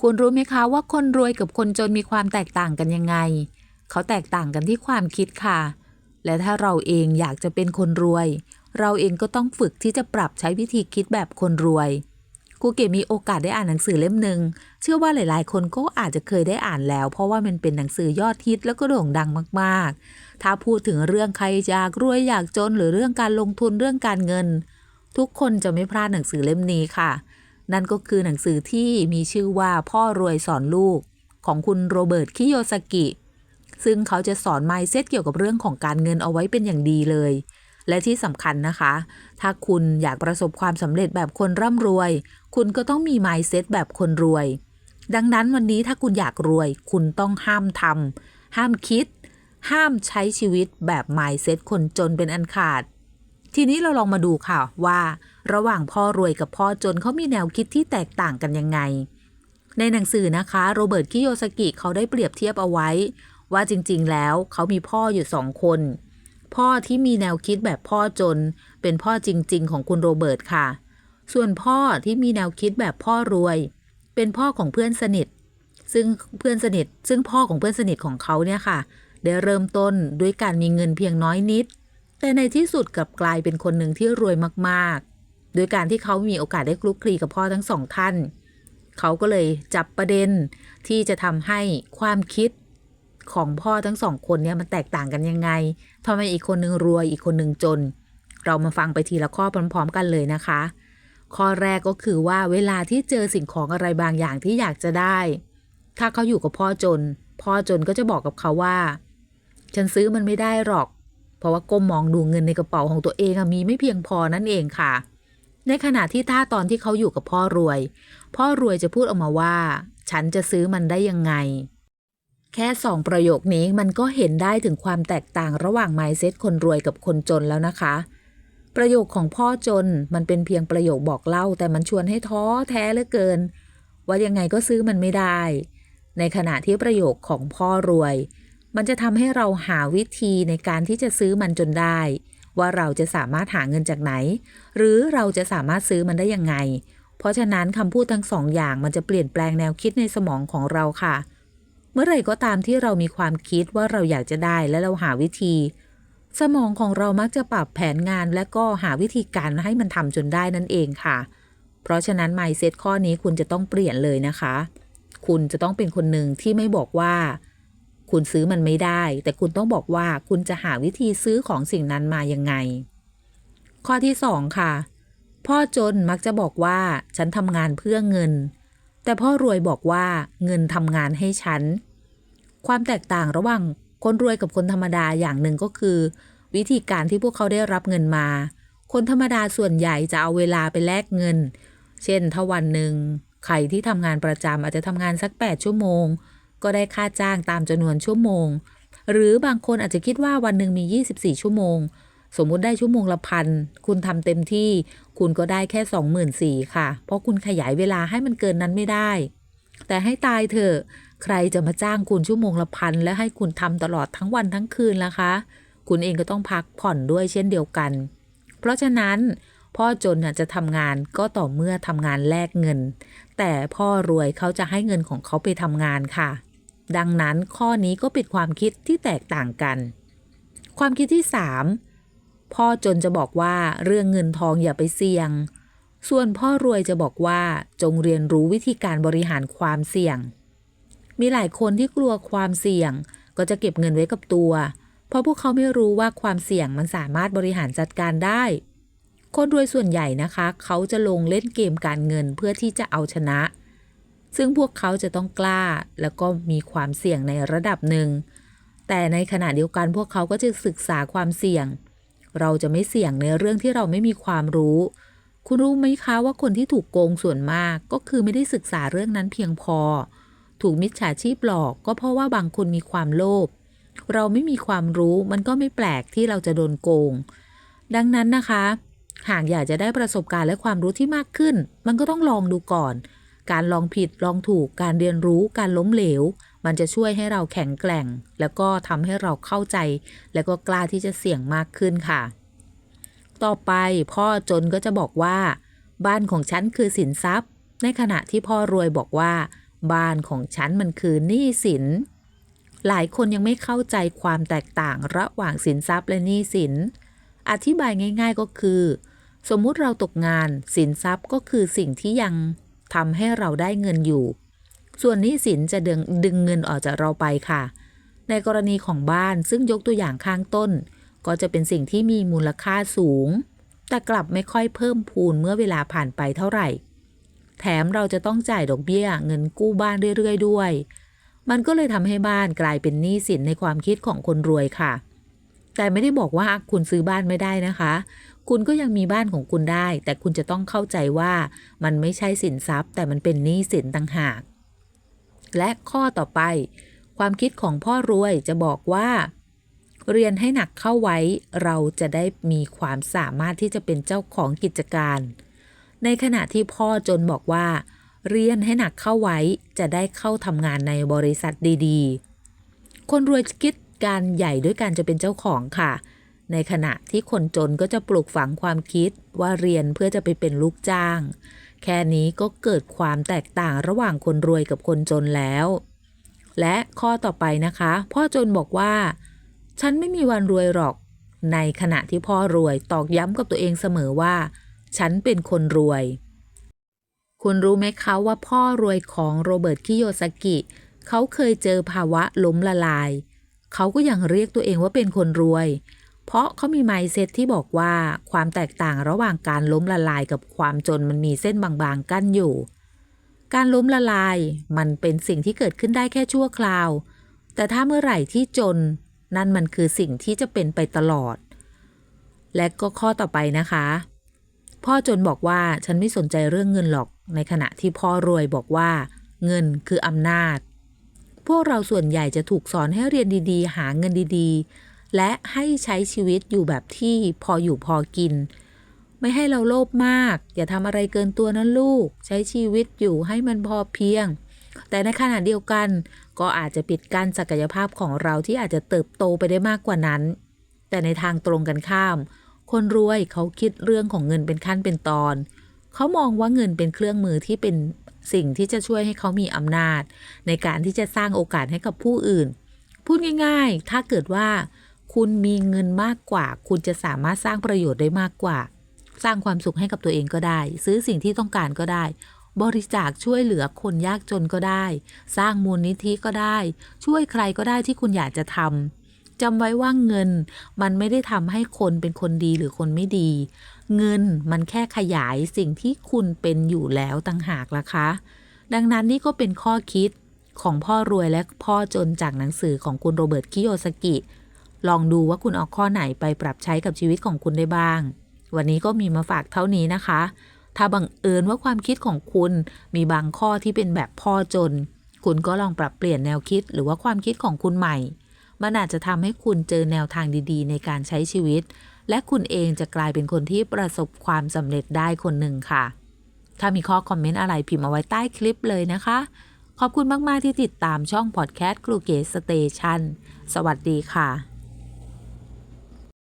คุณรู้ไหมคะว่าคนรวยกับคนจนมีความแตกต่างกันยังไง เขาแตกต่างกันที่ความคิดค่ะ และถ้าเราเองอยากจะเป็นคนรวย เราเองก็ต้องฝึกที่จะปรับใช้วิธีคิดแบบคนรวยครูเก๋มีโอกาสได้อ่านหนังสือเล่มหนึ่งเชื่อว่าหลาย ๆ คนก็อาจจะเคยได้อ่านแล้ว เพราะว่ามันเป็นหนังสือยอดฮิตแล้วก็โด่งดังมาก ๆ ถ้าพูดถึงเรื่องใครอยากรวยอยากจนหรือเรื่องการลงทุนเรื่องการเงิน ทุกคนจะไม่พลาดหนังสือเล่มนี้ค่ะ นั่นก็คือหนังสือที่มีชื่อว่าพ่อรวยสอนลูกของคุณโรเบิร์ต คิโยสกิ ซึ่งเขาจะสอน mindset เกี่ยวกับเรื่องของการเงินเอาไว้เป็นอย่างดีเลย และที่สำคัญนะคะ ถ้าคุณอยากประสบความสำเร็จแบบคนร่ำรวย คุณก็ต้องมี mindset แบบคนรวย ดังนั้นวันนี้ถ้าคุณอยากรวย คุณต้องห้ามทำห้ามคิด ห้ามใช้ชีวิตแบบ mindset คนจนเป็นอันขาด ทีนี้เราลองมาดูค่ะว่า ระหว่างพ่อรวยกับพ่อจนเขามีแนวคิดที่แตกต่างกันยังไง ในหนังสือนะคะ โรเบิร์ตคิโยสกิเขาได้เปรียบเทียบเอาไว้ ว่าจริงๆ แล้วเขามีพ่ออยู่สองคน พ่อที่มีแนวคิดแบบพ่อจน เป็นพ่อจริง ๆ ของคุณโรเบิร์ตค่ะ ส่วนพ่อที่มีแนวคิดแบบพ่อรวย เป็นพ่อของเพื่อนสนิท ซึ่งเพื่อนสนิท ซึ่งพ่อของเพื่อนสนิทของเขาเนี่ยค่ะ ได้เริ่มต้นด้วยการมีเงินเพียงน้อยนิด แต่ในที่สุดกลับกลายเป็นคนหนึ่งที่รวยมากๆ โดยการที่เขามีโอกาสได้คลุกคลีกับพ่อทั้งสองท่าน เขาก็เลยจับประเด็นที่จะทำให้ความคิดของพ่อทั้งสองคนเนี่ยมันแตกต่างกันยังไงทำไมอีกคนหนึ่งรวยอีกคนหนึ่งจน เรามาฟังไปทีละข้อพร้อมๆ กันเลยนะคะ ข้อแรกก็คือว่าเวลาที่เจอสิ่งของอะไรบางอย่างที่อยากจะได้ ถ้าเขาอยู่กับพ่อจน พ่อจนก็จะบอกกับเขาว่า ฉันซื้อมันไม่ได้หรอก เพราะว่าก้มมองดูเงินในกระเป๋าของตัวเองมีไม่เพียงพอนั่นเองค่ะ ในขณะที่ถ้าตอนที่เขาอยู่กับพ่อรวย พ่อรวยจะพูดออกมาว่า ฉันจะซื้อมันได้ยังไง แค่สองประโยคนี้มันก็เห็นได้ถึงความแตกต่างระหว่าง mindset คนรวยกับคนจนแล้วนะคะ ประโยคของพ่อจนมันเป็นเพียงประโยคบอกเล่า แต่มันชวนให้ท้อแท้เหลือเกิน ว่ายังไงก็ซื้อมันไม่ได้ ในขณะที่ประโยคของพ่อรวย มันจะทำให้เราหาวิธีในการที่จะซื้อมันจนได้ ว่าเราจะสามารถหาเงินจากไหน หรือเราจะสามารถซื้อมันได้ยังไง เพราะฉะนั้นคำพูดทั้งสองอย่างมันจะเปลี่ยนแปลงแนวคิดในสมองของเราค่ะ เมื่อไหร่ก็ตามที่เรามีความคิดว่าเราอยากจะได้และเราหาวิธี สมองของเรามักจะปรับแผนงานและก็หาวิธีการให้มันทำจนได้นั่นเองค่ะ เพราะฉะนั้น mindset ข้อนี้คุณจะต้องเปลี่ยนเลยนะคะ คุณจะต้องเป็นคนหนึ่งที่ไม่บอกว่า คุณซื้อมันไม่ได้ แต่คุณต้องบอกว่าคุณจะหาวิธีซื้อของสิ่งนั้นมายังไง ข้อที่สองค่ะ พ่อจนมักจะบอกว่าฉันทำงานเพื่อเงิน แต่พ่อรวยบอกว่าเงินทำงานให้ฉัน ความแตกต่างระหว่างคนรวยกับคนธรรมดาอย่างหนึ่งก็คือ วิธีการที่พวกเขาได้รับเงินมา คนธรรมดาส่วนใหญ่จะเอาเวลาไปแลกเงิน เช่นถ้าวันหนึ่งใครที่ทำงานประจำอาจจะทำงานสัก 8 ชั่วโมง ก็ได้ค่าจ้างตามจำนวนชั่วโมง หรือบางคนอาจจะคิดว่าวันหนึ่งมี 24 ชั่วโมง สมมุติได้ชั่วโมงละพัน คุณทำเต็มที่ คุณก็ได้แค่ 24,000ค่ะ เพราะคุณขยายเวลาให้มันเกินนั้นไม่ได้ แต่ให้ตายเถอะ ใครจะมาจ้างคุณชั่วโมงละพันและให้คุณทำตลอดทั้งวันทั้งคืนล่ะคะ คุณเองก็ต้องพักผ่อนด้วยเช่นเดียวกัน เพราะฉะนั้นพ่อจนจะทำงานก็ต่อเมื่อทำงานแลกเงิน แต่พ่อรวยเขาจะให้เงินของเขาไปทำงานค่ะ ดังนั้นข้อนี้ก็เป็นความคิดที่แตกต่างกัน ความคิดที่ 3 พ่อจนจะบอกว่าเรื่องเงินทองอย่าไปเสี่ยง ส่วนพ่อรวยจะบอกว่าจงเรียนรู้วิธีการบริหารความเสี่ยง มีหลายคนที่กลัวความเสี่ยงก็จะเก็บเงินไว้กับตัว เพราะพวกเขาไม่รู้ว่าความเสี่ยงมันสามารถบริหารจัดการได้ คนรวยส่วนใหญ่นะคะ เขาจะลงเล่นเกมการเงินเพื่อที่จะเอาชนะ ซึ่งพวกเขาจะต้องกล้า แล้วก็มีความเสี่ยงในระดับหนึ่ง แต่ในขณะเดียวกันพวกเขาก็จะศึกษาความเสี่ยง เราจะไม่เสี่ยงในเรื่องที่เราไม่มีความรู้ คุณรู้ไหมคะว่าคนที่ถูกโกงส่วนมากก็คือไม่ได้ศึกษาเรื่องนั้นเพียงพอ ถูกมิจฉาชีพหลอกก็เพราะว่าบางคนมีความโลภ เราไม่มีความรู้มันก็ไม่แปลกที่เราจะโดนโกง ดังนั้นนะคะ หากอยากจะได้ประสบการณ์และความรู้ที่มากขึ้น มันก็ต้องลองดูก่อน การลองผิดลองถูกการเรียนรู้การล้มเหลว มันจะช่วยให้เราแข็งแกร่ง แล้วก็ทำให้เราเข้าใจ แล้วก็กล้าที่จะเสี่ยงมากขึ้นค่ะ ต่อไปพ่อจนก็จะบอกว่า บ้านของฉันคือสินทรัพย์ ในขณะที่พ่อรวยบอกว่า บ้านของฉันมันคือหนี้สิน หลายคนยังไม่เข้าใจความแตกต่างระหว่างสินทรัพย์และหนี้สิน อธิบายง่าย ๆก็คือ สมมุติเราตกงานสินทรัพย์ก็คือสิ่งที่ยัง ทำให้เราได้เงินอยู่ ส่วนหนี้สินจะดึงดึงเงินออกจากเราไปค่ะ ในกรณีของบ้านซึ่งยกตัวอย่างข้างต้น ก็จะเป็นสิ่งที่มีมูลค่าสูง แต่กลับไม่ค่อยเพิ่มพูนเมื่อเวลาผ่านไปเท่าไหร่ แถมเราจะต้องจ่ายดอกเบี้ยเงินกู้บ้านเรื่อยๆ ด้วย มันก็เลยทำให้บ้านกลายเป็นหนี้สินในความคิดของคนรวยค่ะแต่ไม่ได้บอกว่าคุณซื้อบ้านไม่ได้นะคะ คุณก็ยังมีบ้านของคุณได้ แต่คุณจะต้องเข้าใจว่ามันไม่ใช่สินทรัพย์ แต่มันเป็นหนี้สินต่างหาก และข้อต่อไป ความคิดของพ่อรวยจะบอกว่า เรียนให้หนักเข้าไว้ เราจะได้มีความสามารถที่จะเป็นเจ้าของกิจการ ในขณะที่พ่อจนบอกว่า เรียนให้หนักเข้าไว้จะได้เข้าทำงานในบริษัทดี ๆ คนรวยคิดการใหญ่ด้วยการจะเป็นเจ้าของค่ะ ในขณะที่คนจนก็จะปลูกฝังความคิดว่าเรียนเพื่อจะไปเป็นลูกจ้าง แค่นี้ก็เกิดความแตกต่างระหว่างคนรวยกับคนจนแล้ว และข้อต่อไปนะคะ พ่อจนบอกว่า ฉันไม่มีวันรวยหรอก ในขณะที่พ่อรวยตอกย้ำกับตัวเองเสมอว่า ฉันเป็นคนรวย คุณรู้ไหมคะว่าพ่อรวยของโรเบิร์ต คิโยซากิ เขาเคยเจอภาวะล้มละลาย เขาก็ยังเรียกตัวเองว่าเป็นคนรวย เพราะเขามีไมเซ็ตที่บอกว่าความแตกต่างระหว่างการล้มละลายกับความจนมันมีเส้นบางๆกั้นอยู่ การล้มละลายมันเป็นสิ่งที่เกิดขึ้นได้แค่ชั่วคราว แต่ถ้าเมื่อไหร่ที่จน นั่นมันคือสิ่งที่จะเป็นไปตลอด และก็ข้อต่อไปนะคะ พ่อจนบอกว่าฉันไม่สนใจเรื่องเงินหรอก ในขณะที่พ่อรวยบอกว่า เงินคืออำนาจ พวกเราส่วนใหญ่จะถูกสอนให้เรียนดีๆ หาเงินดีๆ และให้ใช้ชีวิตอยู่แบบที่พออยู่พอกิน ไม่ให้เราโลภมาก อย่าทำอะไรเกินตัวนะลูก ใช้ชีวิตอยู่ให้มันพอเพียง แต่ในขณะเดียวกันก็อาจจะปิดกั้นศักยภาพของเราที่อาจจะเติบโตไปได้มากกว่านั้น แต่ในทางตรงกันข้าม คนรวยเขาคิดเรื่องของเงินเป็นขั้นเป็นตอน เขามองว่าเงินเป็นเครื่องมือที่เป็นสิ่งที่จะช่วยให้เขามีอำนาจ ในการที่จะสร้างโอกาสให้กับผู้อื่น พูดง่าย ๆ ถ้าเกิดว่า คุณมีเงินมากกว่า คุณจะสามารถสร้างประโยชน์ได้มากกว่า สร้างความสุขให้กับตัวเองก็ได้ ซื้อสิ่งที่ต้องการก็ได้ บริจาคช่วยเหลือคนยากจนก็ได้ สร้างมูลนิธิก็ได้ ช่วยใครก็ได้ที่คุณอยากจะทำจำไว้ว่าเงิน มันไม่ได้ทำให้คนเป็นคนดีหรือคนไม่ดี เงินมันแค่ขยายสิ่งที่คุณเป็นอยู่แล้วต่างหากล่ะคะ ดังนั้นนี่ก็เป็นข้อคิดของพ่อรวยและพ่อจนจากหนังสือของคุณโรเบิร์ตคิโยสกิ ลองดูว่าคุณเอาข้อไหนไปปรับใช้กับชีวิตของคุณได้บ้าง วันนี้ก็มีมาฝากเท่านี้นะคะ ถ้าบังเอิญว่าความคิดของคุณมีบางข้อที่เป็นแบบพ่อจน คุณก็ลองปรับเปลี่ยนแนวคิดหรือว่าความคิดของคุณใหม่ มันอาจจะทำให้คุณเจอแนวทางดีๆ ในการใช้ชีวิต และคุณเองจะกลายเป็นคนที่ประสบความสำเร็จได้คนหนึ่งค่ะ ถ้ามีข้อคอมเมนต์อะไรพิมพ์เอาไว้ใต้คลิปเลยนะคะขอบคุณมาก ๆ ที่ติดตามช่องพอดแคสต์ครูเกสสเตชันสวัสดีค่ะ